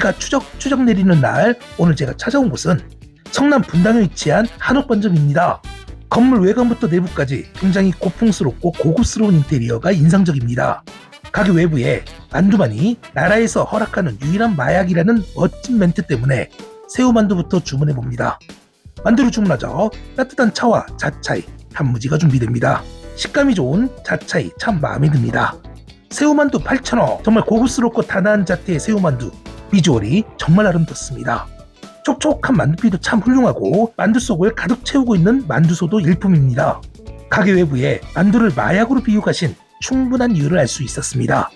비가 추적 추적 내리는 날 오늘 제가 찾아온 곳은 성남 분당에 위치한 한옥반점입니다. 건물 외관부터 내부까지 굉장히 고풍스럽고 고급스러운 인테리어가 인상적입니다. 가게 외부에 만두만이 나라에서 허락하는 유일한 마약이라는 멋진 멘트 때문에 새우만두부터 주문해 봅니다. 만두를 주문하자 따뜻한 차와 자차이, 단무지가 준비됩니다. 식감이 좋은 자차이 참 마음에 듭니다. 새우만두 8,000원 정말 고급스럽고 단아한 자태의 새우만두 비주얼이 정말 아름답습니다. 촉촉한 만두피도 참 훌륭하고 만두 속을 가득 채우고 있는 만두소도 일품입니다. 가게 외부에 만두를 마약으로 비유하신 충분한 이유를 알 수 있었습니다.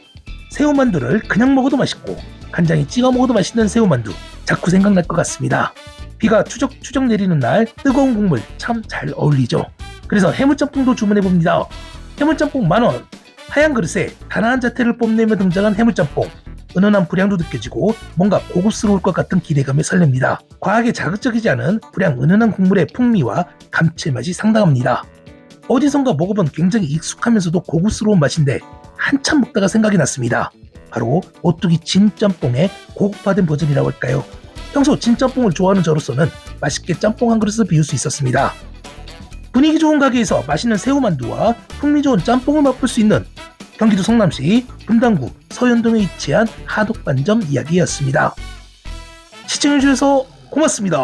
새우만두를 그냥 먹어도 맛있고 간장에 찍어 먹어도 맛있는 새우만두 자꾸 생각날 것 같습니다. 비가 추적추적 내리는 날 뜨거운 국물 참 잘 어울리죠. 그래서 해물짬뽕도 주문해 봅니다. 해물짬뽕 만원 하얀 그릇에 단아한 자태를 뽐내며 등장한 해물짬뽕 은은한 불향도 느껴지고 뭔가 고급스러울 것 같은 기대감에 설렙니다. 과하게 자극적이지 않은 불향 은은한 국물의 풍미와 감칠맛이 상당합니다. 어디선가 먹어본 굉장히 익숙하면서도 고급스러운 맛인데 한참 먹다가 생각이 났습니다. 바로 오뚜기 진짬뽕의 고급화된 버전이라고 할까요? 평소 진짬뽕을 좋아하는 저로서는 맛있게 짬뽕 한 그릇을 비울 수 있었습니다. 분위기 좋은 가게에서 맛있는 새우만두와 풍미 좋은 짬뽕을 맛볼 수 있는 경기도 성남시 분당구 서현동에 위치한 한옥반점 이야기였습니다. 시청해주셔서 고맙습니다.